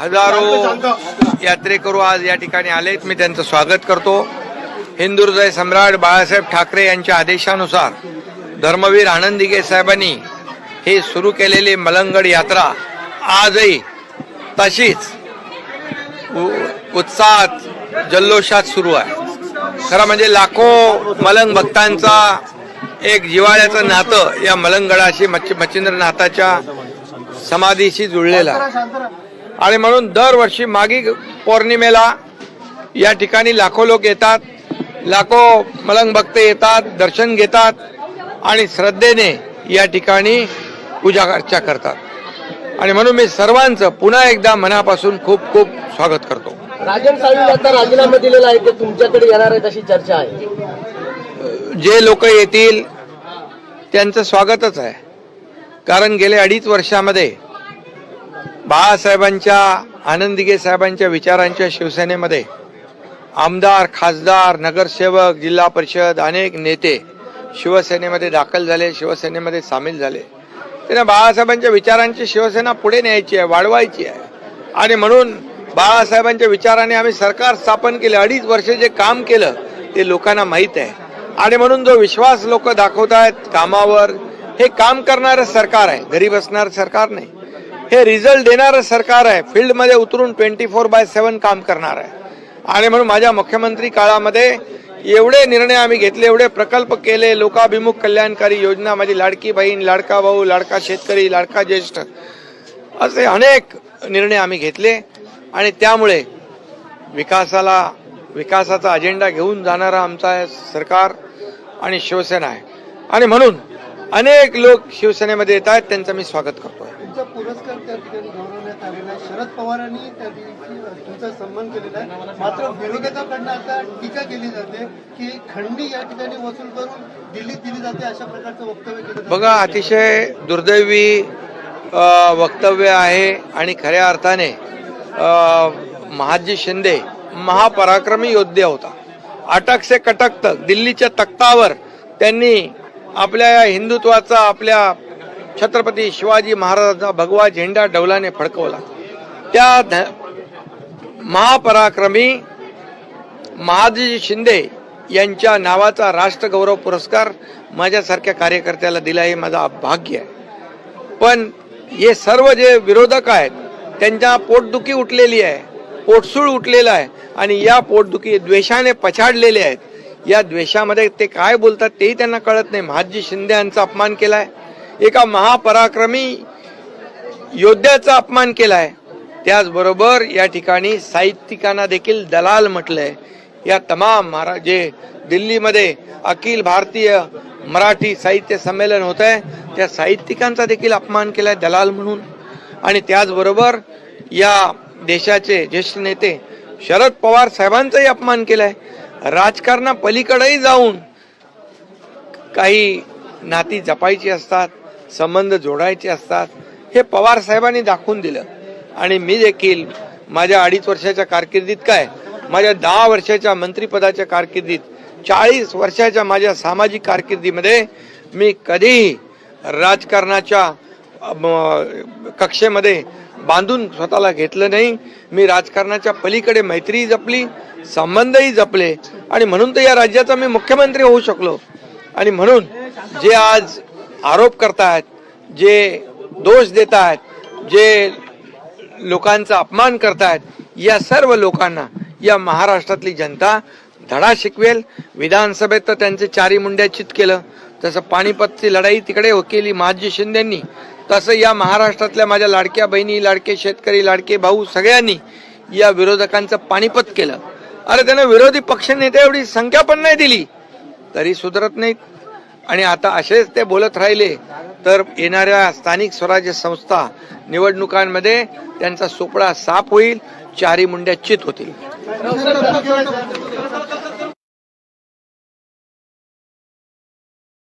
हजारो यात्रेकरू आज या ठिकाणी आलेत. मी त्यांचं स्वागत करतो. हिंदुहृदय सम्राट बाळासाहेब ठाकरे यांच्या आदेशानुसार धर्मवीर आनंद दिघे साहेबांनी हे सुरू केलेली मलंगड यात्रा आजही तशीच उत्साहात जल्लोषात सुरू आहे. खरं म्हणजे लाखो मलंग भक्तांचा एक जिवाळ्याचं नातं या मलंगडाशी मच्छ मच्छिंद्रनाथाच्या समाधीशी जुळलेलं आहे. आणि म्हणून दरवर्षी मागी पौर्णिमेला या ठिकाणी लाखो लोक येतात लाखो मलंग भक्त येतात दर्शन घेतात आणि श्रद्धेने या ठिकाणी पूजा अर्चा करतात. आणि म्हणून मी सर्वांचं पुन्हा एकदा मनापासून खूप खूप स्वागत करतो. राजन साळवींनी आता राजीनामा दिलेला आहे ते तुमच्याकडे येणार आहेत अशी चर्चा आहे. जे लोक येतील त्यांचं स्वागतच आहे. कारण गेले अडीच वर्षामध्ये बाळासाहेबांच्या आनंदिगे साहेबांच्या विचारांच्या शिवसेनेमध्ये आमदार खासदार नगरसेवक जिल्हा परिषद अनेक नेते शिवसेनेमध्ये दाखल झाले शिवसेनेमध्ये सामील झाले. त्यांना बाळासाहेबांच्या विचारांची शिवसेना पुढे न्यायची आहे वाढवायची आहे. आणि म्हणून बाळासाहेबांच्या विचाराने आम्ही सरकार स्थापन केले अडीच वर्ष जे काम केलं ते लोकांना माहीत आहे. आणि म्हणून जो विश्वास लोक दाखवत आहेत कामावर हे काम करणारं सरकार आहे. घरी बसणारं सरकार नाही. हे रिझल्ट देणारं सरकार आहे. फील्डमध्ये उतरून ट्वेंटी फोर बाय सेवन काम करणार आहे. आणि म्हणून माझ्या मुख्यमंत्री काळामध्ये एवढे निर्णय आम्ही घेतले एवढे प्रकल्प केले लोकाभिमुख कल्याणकारी योजना माझी लाडकी बहीण लाडका भाऊ लाडका शेतकरी लाडका ज्येष्ठ असे अनेक निर्णय आम्ही घेतले. आणि त्यामुळे विकासाला विकासाचा अजेंडा घेऊन जाणारा आमचा सरकार आणि शिवसेना आहे. आणि म्हणून अनेक लोक शिवसेनेमध्ये येत आहेत त्यांचं मी स्वागत करतोय. तुमचा पुरस्कार त्या ठिकाणी गौरवण्यात आलेला आहे शरद पवारांनी त्या दिवशी तुमचा सन्मान केलेला आहे. मात्र विरोधकाकडनं आता टीका केली जाते की खंडी या ठिकाणी वसूल करून दिल्लीत दिली जाते अशा प्रकारचं वक्तव्य केलं जातं. बघा अतिशय दुर्दैवी वक्तव्य आहे आणि खऱ्या अर्थाने महाजी शिंदे महापराक्रमी योद्धे होता. अटक से कटक तक दिल्लीच्या तख्तावर त्यांनी आपल्या या हिंदुत्वाचा आपल्या छत्रपती शिवाजी महाराजांचा भगवा झेंडा डौलाने फडकवला. त्या ध- महापराक्रमी महाजी शिंदे यांच्या नावाचा राष्ट्रगौरव पुरस्कार माझ्यासारख्या कार्यकर्त्याला दिला हे माझा भाग्य आहे. पण हे सर्व जे विरोधक आहेत त्यांच्या पोटदुखी उठलेली आहे पोटसूळ उठलेलं आहे आणि या पोटदुखी द्वेषाने पछाडलेले आहेत. या द्वेषामध्ये ते काय बोलतात तेही त्यांना कळत नाही. महाजी शिंदे यांचा अपमान केलाय. एका महापराक्रमी योद्ध्याचा अपमान केलाय. त्याचबरोबर या ठिकाणी साहित्यिकांना देखील दलाल म्हटलंय. या तमाम महाराज जे दिल्लीमध्ये अखिल भारतीय मराठी साहित्य संमेलन होत आहे त्या साहित्यिकांचा देखील अपमान केलाय दलाल म्हणून. आणि त्याचबरोबर या देशाचे ज्येष्ठ नेते शरद पवार साहेबांचाही अपमान केलाय. राजकारणा पलीकडेही जाऊन काही नाती जपायची असतात संबंध जोडायचे असतात हे पवार साहेबांनी दाखवून दिलं. आणि मी देखील माझ्या अडीच वर्षाच्या कारकिर्दीत काय माझ्या दहा वर्षाच्या मंत्रिपदाच्या कारकिर्दीत चाळीस वर्षाच्या माझ्या सामाजिक कारकिर्दीमध्ये मी कधीही राजकारणाच्या कक्षेमध्ये बांधून स्वतःला घेतलं नाही. मी राजकारणाच्या पलीकडे मैत्रीही जपली संबंधही जपले आणि म्हणून तर या राज्याचा मी मुख्यमंत्री होऊ शकलो. आणि म्हणून जे आज आरोप करतायत जे दोष देत आहेत जे लोकांचा अपमान करतायत या सर्व लोकांना या महाराष्ट्रातली जनता धडा शिकवेल. विधानसभेत तर त्यांचे चारी मुंड्या चित केलं. तसं पानिपतची लढाई तिकडे केली महाजी शिंदेंनी तसं या महाराष्ट्रातल्या माझ्या लाडक्या बहिणी लाडके शेतकरी लाडके भाऊ सगळ्यांनी या विरोधकांचं पानिपत केलं. अरे त्यांना विरोधी पक्ष नेते एवढी संख्या पण नाही दिली. तरी सुधरत नाहीत. आणि आता असेच ते बोलत राहिले तर येणाऱ्या स्थानिक स्वराज्य संस्था निवडणुकांमध्ये त्यांचा सोपळा साफ होईल चारी मुंड्या चित होतील.